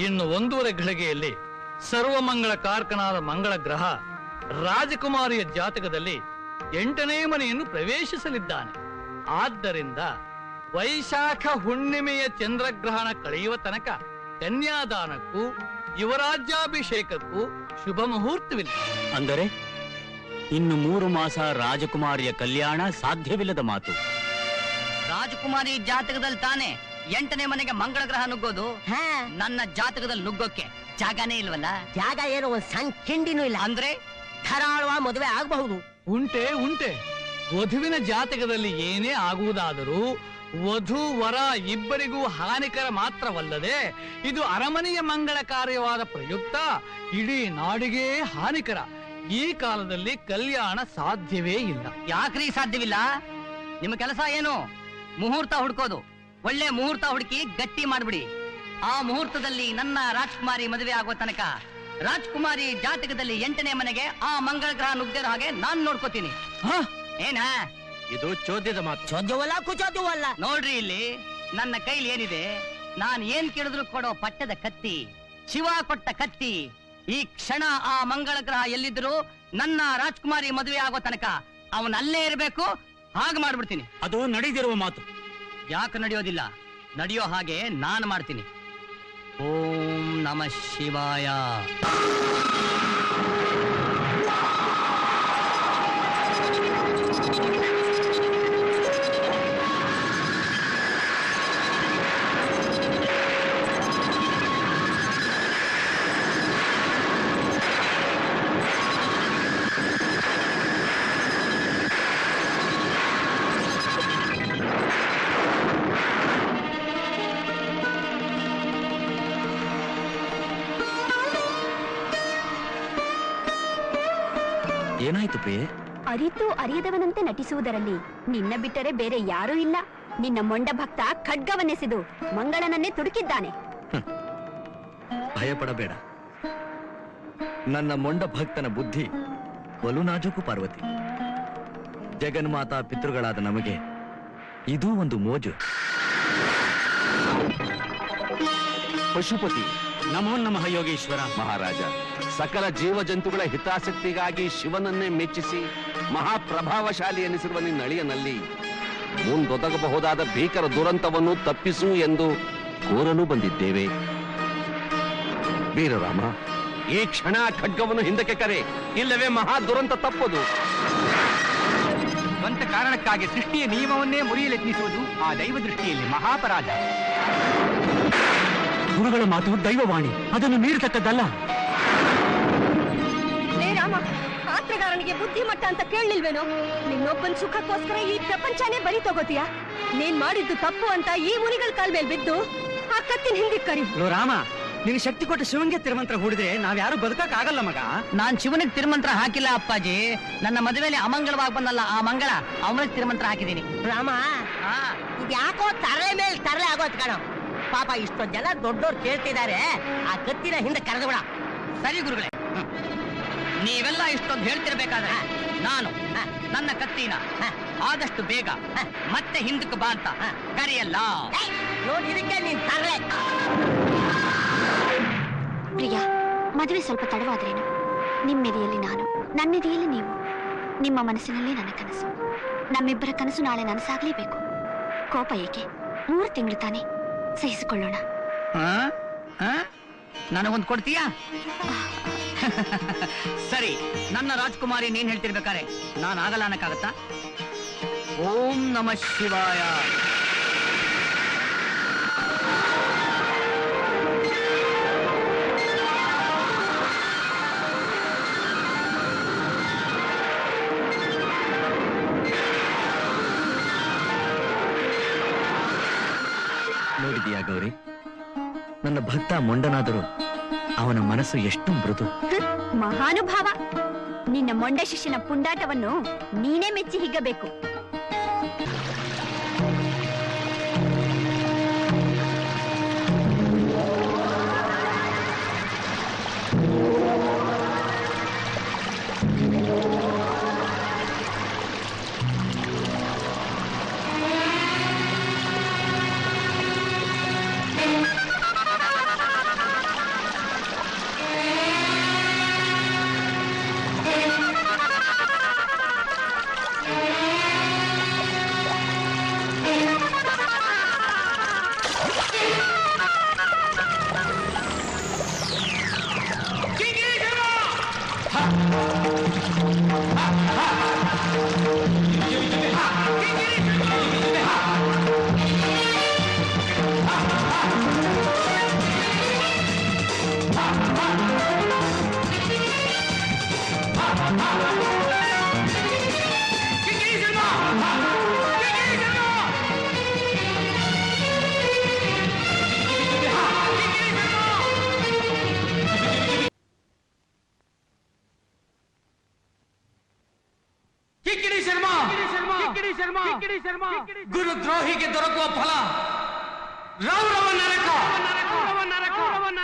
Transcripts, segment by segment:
ಇನ್ನು ಒಂದೂವರೆ ಘಳಿಗೆಯಲ್ಲಿ ಸರ್ವಮಂಗಳ ಕಾರ್ಕನಾದ ಮಂಗಳ ಗ್ರಹ ರಾಜಕುಮಾರಿಯ ಜಾತಕದಲ್ಲಿ ಎಂಟನೇ ಮನೆಯನ್ನು ಪ್ರವೇಶಿಸಲಿದ್ದಾನೆ. ಆದ್ದರಿಂದ ವೈಶಾಖ ಹುಣ್ಣಿಮೆಯ ಚಂದ್ರಗ್ರಹಣ ಕಳೆಯುವ ತನಕ ಕನ್ಯಾದಾನಕ್ಕೂ ಯುವರಾಜ್ಯಾಭಿಷೇಕಕ್ಕೂ ಶುಭ ಮುಹೂರ್ತವಿಲ್ಲ. ಅಂದರೆ ಇನ್ನು ಮೂರು ಮಾಸ ರಾಜಕುಮಾರಿಯ ಕಲ್ಯಾಣ ಸಾಧ್ಯವಿಲ್ಲದ ಮಾತು. ರಾಜಕುಮಾರಿ ಜಾತಕದಲ್ಲಿ ತಾನೆ ಎಂಟನೇ ಮನೆಗೆ ಮಂಗಳ ಗ್ರಹ ನುಗ್ಗೋದು? ಹಾ. ನನ್ನ ಜಾತಕದಲ್ಲಿ ನುಗ್ಗೋಕೆ ಜಾಗನೇ ಇಲ್ವಲ್ಲ? ಜಾಗ ಏನು ಒಂದ್ ಸಣ್ಣ ಕಿಂಡಿನೂ ಇಲ್ಲ. ಅಂದ್ರೆ? ಧಾರಾಳವ ಮದುವೆ ಆಗಬಹುದು. ಉಂಟೆ ಉಂಟೆ. ವಧುವಿನ ಜಾತಕದಲ್ಲಿ ಏನೇ ಆಗುವುದಾದರೂ ವಧು ವರ ಇಬ್ಬರಿಗೂ ಹಾನಿಕರ ಮಾತ್ರವಲ್ಲದೆ ಇದು ಅರಮನೆಯ ಮಂಗಳ ಕಾರ್ಯವಾದ ಪ್ರಯುಕ್ತ ಇಡೀ ನಾಡಿಗೆ ಹಾನಿಕರ. ಈ ಕಾಲದಲ್ಲಿ ಕಲ್ಯಾಣ ಸಾಧ್ಯವೇ ಇಲ್ಲ. ಯಾಕ್ರಿ ಸಾಧ್ಯವಿಲ್ಲ? ನಿಮ್ಮ ಕೆಲಸ ಏನು? ಮುಹೂರ್ತ ಹುಡ್ಕೋದು. ಒಳ್ಳೆ ಮುಹೂರ್ತ ಹುಡುಕಿ ಗಟ್ಟಿ ಮಾಡ್ಬಿಡಿ. ಆ ಮುಹೂರ್ತದಲ್ಲಿ ನನ್ನ ರಾಜ್ಕುಮಾರಿ ಮದುವೆ ಆಗುವ ತನಕ ರಾಜ್ಕುಮಾರಿ ಜಾತಕದಲ್ಲಿ ಎಂಟನೇ ಮನೆಗೆ ಆ ಮಂಗಳ ಗ್ರಹ ನುಗ್ಗಿರೋ ಹಾಗೆ ನಾನ್ ನೋಡ್ಕೋತೀನಿ. ಹ? ಏನಾ? ಇದು ಚೋದ್ಯದ ಮಾತು. ಚೋದ್ಯವಲ್ಲ ಕುಚೋದ್ಯವಲ್ಲ? ನೋಡ್ರಿ ಇಲ್ಲಿ ನನ್ನ ಕೈಲಿ ಏನಿದೆ ನಾನ್ ಏನ್ ಕೇಳಿದ್ರು ಕೊಡೋ ಪಟ್ಟದ ಕತ್ತಿ ಶಿವ ಕೊಟ್ಟ ಕತ್ತಿ ಈ ಕ್ಷಣ ಆ ಮಂಗಳ ಗ್ರಹ ಎಲ್ಲಿದ್ರು ನನ್ನ ರಾಜ್ಕುಮಾರಿ ಮದುವೆ ಆಗೋ ತನಕ ಅವನಲ್ಲೇ ಅಲ್ಲೇ ಇರಬೇಕು ಹಾಗೆ ಮಾಡ್ಬಿಡ್ತೀನಿ. ಅದು ನಡೆದಿರುವ ಮಾತು. ಯಾಕೆ ನಡೆಯೋದಿಲ್ಲ? ನಡೆಯೋ ಹಾಗೆ ನಾನು ಮಾಡ್ತೀನಿ. ಓಂ ನಮ ಶಿವಾಯ. ಅರಿತು ಅರಿಯದವನಂತೆ ನಟಿಸುವುದರಲ್ಲಿ ನಿನ್ನ ಬಿಟ್ಟರೆ ಬೇರೆ ಯಾರೂ ಇಲ್ಲ. ನಿನ್ನ ಮೊಂಡ ಭಕ್ತ ಖಡ್ಗವನ್ನೆಸೆದು ಮಂಗಳನನ್ನೇ ತುಡುಕಿದ್ದಾನೆ. ಭಯಪಡಬೇಡ. ನನ್ನ ಮೊಂಡ ಭಕ್ತನ ಬುದ್ಧಿ ಬಲು ನಾಜೂಕು ಪಾರ್ವತಿ. ಜಗನ್ಮಾತಾ ಪಿತೃಗಳಾದ ನಮಗೆ ಇದೂ ಒಂದು ಮೋಜು. ಪಶುಪತಿ ನಮೋ ನಮಃ ಯೋಗೇಶ್ವರ. ಮಹಾರಾಜ ಸಕಲ ಜೀವ ಜಂತುಗಳ ಹಿತಾಸಕ್ತಿಗಾಗಿ ಶಿವನನ್ನೇ ಮೆಚ್ಚಿಸಿ ಮಹಾಪ್ರಭಾವಶಾಲಿ ಎನಿಸಿರುವ ನಿನ್ನ ಅಳಿಯನಲ್ಲಿ ಮುಂದೊದಗಬಹುದಾದ ಭೀಕರ ದುರಂತವನ್ನು ತಪ್ಪಿಸು ಎಂದು ಕೋರಲು ಬಂದಿದ್ದೇವೆ. ವೀರರಾಮ ಈ ಕ್ಷಣ ಖಡ್ಗವನ್ನು ಹಿಂದಕ್ಕೆ ಕರೆ. ಇಲ್ಲವೇ ಮಹಾ ದುರಂತ ತಪ್ಪದು. ಸ್ವಂತ ಕಾರಣಕ್ಕಾಗಿ ಸೃಷ್ಟಿಯ ನಿಯಮವನ್ನೇ ಮುರಿಯಲೆತ್ನಿಸುವುದು ಆ ದೈವ ದೃಷ್ಟಿಯಲ್ಲಿ ಮಹಾಪರಾಧ. ಗುರುಗಳ ಮಾತು ದೈವವಾಣಿ. ಅದನ್ನು ಮೀರತಕ್ಕದ್ದಲ್ಲ ಲೇ ರಾಮ ಪಾತ್ರಗಾರನಿಗೆ ಬುದ್ಧಿಮಟ್ಟ ಅಂತ ಕೇಳಲಿಲ್ವೇನೋ? ನಿನ್ನೊಬ್ಬನ್ ಸುಖಕ್ಕೋಸ್ಕರ ಈ ಪ್ರಪಂಚನೇ ಬರಿ ತಗೋತೀಯ? ನೀನ್ ಮಾಡಿದ್ದು ತಪ್ಪು ಅಂತ ಈ ಮುನಿಗಳ ಕಾಲ್ ಮೇಲೆ ಬಿದ್ದು ಆ ಕತ್ತಿನ ಹಿಂದಿಕ್ ಕರಿ. ಲೋ ರಾಮ ನಿನ್ ಶಕ್ತಿ ಕೊಟ್ಟ ಶಿವಂಗೆ ತಿರುಮಂತ್ರ ಹೂಡಿದ್ರೆ ನಾವ್ಯಾರು ಬದುಕಕ್ ಆಗಲ್ಲ ಮಗ. ನಾನ್ ಶಿವನಿಗೆ ತಿರುಮಂತ್ರ ಹಾಕಿಲ್ಲ ಅಪ್ಪಾಜಿ. ನನ್ನ ಮದುವೆಯಲ್ಲಿ ಅಮಂಗಳವಾಗಿ ಬಂದಲ್ಲ ಆ ಮಂಗಳ ಅವನಿಗೆ ತಿರುಮಂತ್ರ ಹಾಕಿದ್ದೀನಿ. ರಾಮ ಹಾ. ಇದ್ಯಾಕೋ ತರಲೆ ಮೇಲೆ ತರಲೆ ಆಗೋತ್ ಕಣ. ಪಾಪ ಇಷ್ಟೊಂದ್ ಜನ ದೊಡ್ಡೋರ್ ಕೇಳ್ತಿದ್ದಾರೆ. ಆ ಕತ್ತಿನ ಹಿಂದೆ ಕರೆದುಬಿಡ ಸರಿ ಗುರುಗಳೇ. ನೀವೆಲ್ಲ ಇಷ್ಟೊಂದು ಹೇಳ್ತಿರಬೇಕಾದ್ರೆ ನಾನು ನನ್ನ ಕತ್ತಿನ. ಆದಷ್ಟು ಬೇಗ ಮತ್ತೆ ಹಿಂದಕ್ಕೆ ಬಾ ಅಂತ. ಕರೆಯಲ್ಲ. ಏಯ್, ಇದಕ್ಕೆ ನೀನ್ ತರಲೆ ಪ್ರಿಯಾ ಮದುವೆ ಸ್ವಲ್ಪ ತಡವಾದ್ರೇನು? ನಿಮ್ಮೆದೆಯಲ್ಲಿ ನಾನು ನನ್ನೆದೆಯಲ್ಲಿ ನೀವು. ನಿಮ್ಮ ಮನಸ್ಸಿನಲ್ಲಿ ನನ್ನ ಕನಸು. ನಮ್ಮಿಬ್ಬರ ಕನಸು ನಾಳೆ ನನಸಾಗ್ಲೇಬೇಕು. ಕೋಪ ಏಕೆ? ಮೂರು ತಿಂಗಳು ತಾನೆ. ಸಹಿಸಿಕೊಳ್ಳೋಣ? ನನಗೊಂದು ಕೊಡ್ತೀಯಾ? ಸರಿ ನನ್ನ ರಾಜ್ಕುಮಾರಿ ನೀನ್ ಹೇಳ್ತಿರ್ಬೇಕಾರೆ ನಾನು ಆಗಲ್ಲ ಅನ್ನಕ್ಕಾಗತ್ತಾ ಓಂ ನಮ ಶಿವಾಯ. ಗೌರಿ. ನನ್ನ ಭಕ್ತ ಮೊಂಡನಾದರೂ ಅವನ ಮನಸ್ಸು ಎಷ್ಟು ಮೃದು. ಮಹಾನುಭಾವ. ನಿನ್ನ ಮೊಂಡ ಶಿಷ್ಯನ ಪುಂಡಾಟವನ್ನು ನೀನೇ ಮೆಚ್ಚಿ ಹಿಗ್ಗಬೇಕು. किकड़ी शर्मा। गुरुद्रोही के दरों फला राम रवन न रखा रवन न रवन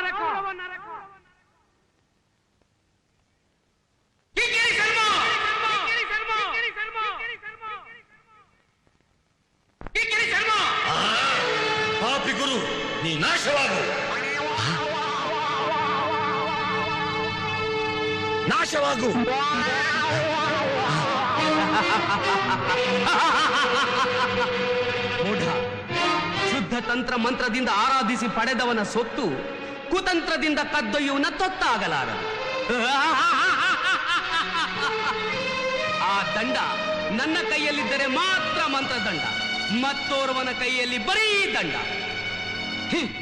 ನಾಶವಾಗು ನಾಶವಾಗು ಮೂಢ. ಶುದ್ಧ ತಂತ್ರ ಮಂತ್ರದಿಂದ ಆರಾಧಿಸಿ ಪಡೆದವನ ಸೊತ್ತು ಕುತಂತ್ರದಿಂದ ಕದ್ದೊಯ್ಯುವನ ತೊತ್ತಾಗಲಾರದು. ಆ ದಂಡ ನನ್ನ ಕೈಯಲ್ಲಿದ್ದರೆ ಮಾತ್ರ ಮಂತ್ರದಂಡ. ಮತ್ತೋರ್ವನ ಕೈಯಲ್ಲಿ ಬರೀ ದಂಡ. ಹಿ.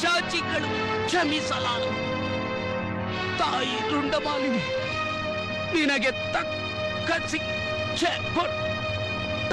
ಪಿಶಾಚಿಗಳು ಕ್ಷಮಿಸಲಾರು. ತಾಯಿ ರುಂಡಮಾಲಿನಿ ನಿನಗೆ ತಕ್ಕ ಶಿಕ್ಷೆ ಕೊಟ್ಟ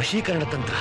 ವಶೀಕರಣ ತಂತ್ರ.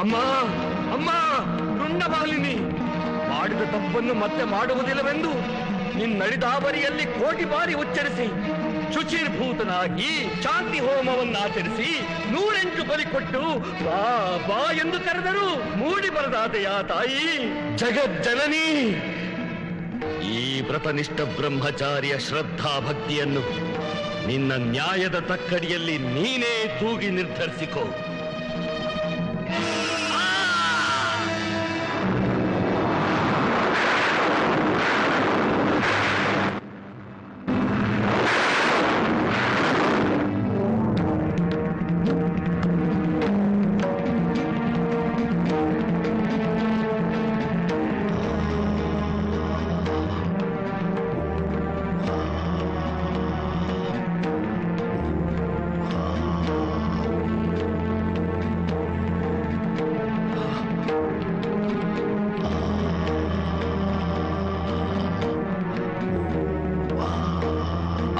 ಅಮ್ಮ ಅಮ್ಮ ರುಂಡಮಾಲಿನಿ ಮಾಡಿದ ತಪ್ಪನ್ನು ಮತ್ತೆ ಮಾಡುವುದಿಲ್ಲವೆಂದು ನಿನ್ನಡಿದಾಬರಿಯಲ್ಲಿ ಕೋಟಿ ಬಾರಿ ಉಚ್ಚರಿಸಿ, ಶುಚಿರ್ಭೂತನಾಗಿ ಶಾಂತಿ ಹೋಮವನ್ನು ಆಚರಿಸಿ ನೂರೆಂಟು ಬಲಿ ಕೊಟ್ಟು ಬಾ ಬಾ ಎಂದು ಕರೆದರು. ಮೂಡಿ ಬರದಾದೆಯ ತಾಯಿ? ಜಗಜ್ಜನನಿ. ಈ ವ್ರತನಿಷ್ಠ ಬ್ರಹ್ಮಚಾರಿಯ ಶ್ರದ್ಧಾ ಭಕ್ತಿಯನ್ನು ನಿನ್ನ ನ್ಯಾಯದ ತಕ್ಕಡಿಯಲ್ಲಿ ನೀನೇ ತೂಗಿ ನಿರ್ಧರಿಸಿಕೋ.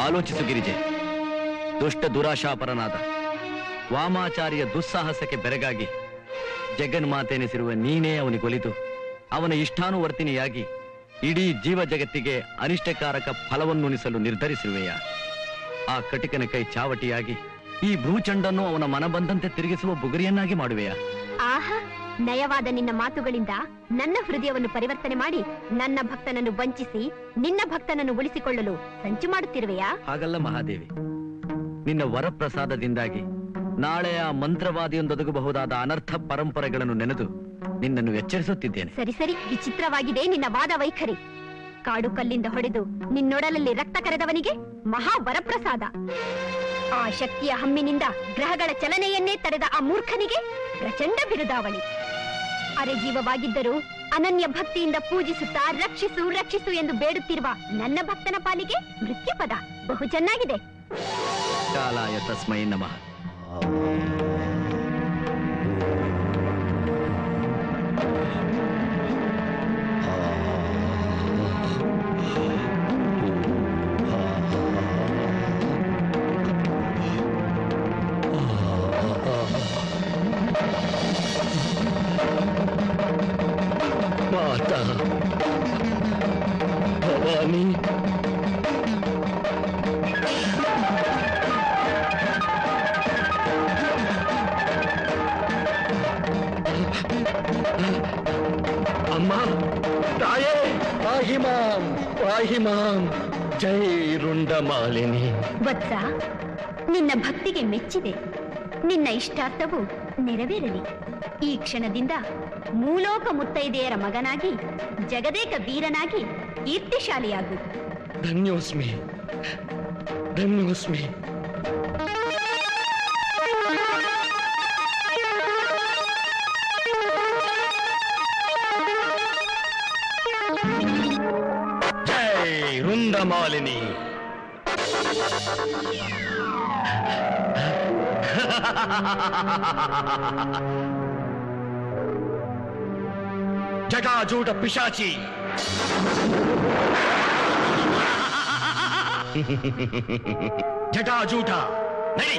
ಆಲೋಚಿಸು ಗಿರಿಜೆ ದುಷ್ಟ ದುರಾಶಾಪರನಾದ. ವಾಮಾಚಾರಿಯ ದುಸ್ಸಾಹಸಕ್ಕೆ ಬೆರಗಾಗಿ ಜಗನ್ಮಾತೆನಿಸಿರುವ ನೀನೇ ಅವನಿಗೊಲಿದು. ಅವನ ಇಷ್ಟಾನುವರ್ತಿನಿಯಾಗಿ ಇಡೀ ಜೀವ ಜಗತ್ತಿಗೆ ಅನಿಷ್ಟಕಾರಕ ಫಲವನ್ನುಣಿಸಲು ನಿರ್ಧರಿಸಿರುವೆಯ. ಆ ಕಟಿಕನ ಕೈ ಚಾವಟಿಯಾಗಿ ಈ ಭೂಚಂಡನ್ನು ಅವನ ಮನಬಂದಂತೆ ತಿರುಗಿಸುವ ಬುಗುರಿಯನ್ನಾಗಿ ಮಾಡುವೆಯಾ. ಆಹಾ ನಯವಾದ ನಿನ್ನ ಮಾತುಗಳಿಂದ ನನ್ನ ಹೃದಯವನ್ನು ಪರಿವರ್ತನೆ ಮಾಡಿ ನನ್ನ ಭಕ್ತನನ್ನು ವಂಚಿಸಿ ನಿನ್ನ ಭಕ್ತನನ್ನು ಉಳಿಸಿಕೊಳ್ಳಲು ಸಂಚು ಮಾಡುತ್ತಿರುವೆಯಾ? ಹಾಗಲ್ಲ ಮಹಾದೇವಿ. ನಿನ್ನ ವರಪ್ರಸಾದದಿಂದಾಗಿ ನಾಳೆ ಆ ಮಂತ್ರವಾದಿಯೊಂದೊದಗಬಹುದಾದ ಅನರ್ಥ ಪರಂಪರೆಗಳನ್ನು ನೆನೆದು ನಿನ್ನನ್ನು ಎಚ್ಚರಿಸುತ್ತಿದ್ದೇನೆ. ಸರಿ ಸರಿ. ವಿಚಿತ್ರವಾಗಿದೆ ನಿನ್ನ ವಾದ ವೈಖರಿ. ಕಾಡು ಕಲ್ಲಿಂದ ಹೊಡೆದು ನಿನ್ನೊಡಲಲ್ಲಿ ರಕ್ತ ಕರೆದವನಿಗೆ ಮಹಾ ವರಪ್ರಸಾದ. ಆ ಶಕ್ತಿಯ ಹಮ್ಮಿನಿಂದ ಗ್ರಹಗಳ ಚಲನೆಯನ್ನೇ ತಡೆದ ಆ ಮೂರ್ಖನಿಗೆ ಪ್ರಚಂಡ ಬಿರುದಾವಳಿ. ಅರೆಜೀವವಾಗಿದ್ದರೂ ಅನನ್ಯ ಭಕ್ತಿಯಿಂದ ಪೂಜಿಸುತ್ತಾ ರಕ್ಷಿಸು ರಕ್ಷಿಸು ಎಂದು ಬೇಡುತ್ತಿರುವ ನನ್ನ ಭಕ್ತನ ಪಾಲಿಗೆ ಮೃತ್ಯು ಪದ ಬಹು ಚೆನ್ನಾಗಿದೆ. ಕಾಲಾಯ ತಸ್ಮೈ ನಮಃ. ಮಾಂ ಪಾಹಿ ಮಾಂ ಜೈ ರುಂಡಮಾಲಿನಿ ವತ್ಸ ನಿನ್ನ ಭಕ್ತಿಗೆ ಮೆಚ್ಚಿದೆ. ನಿನ್ನ ಇಷ್ಟಾರ್ಥವು ನೆರವೇರಲಿ. ಈ ಕ್ಷಣದಿಂದ ಮೂಲೋಕ ಮುತ್ತೈದೆಯರ ಮಗನಾಗಿ ಜಗದೇಕ ವೀರನಾಗಿ ಕೀರ್ತಿಶಾಲಿಯಾಗು. ಧನ್ಯೋಸ್ಮಿ. ಧನ್ಯೋಸ್ಮಿ. ಜೈ ರುಂಡಮಾಲಿನಿ ಜಟಾಜೂಟ ಪಿಶಾಚಿ ಜಟಾಜೂಟ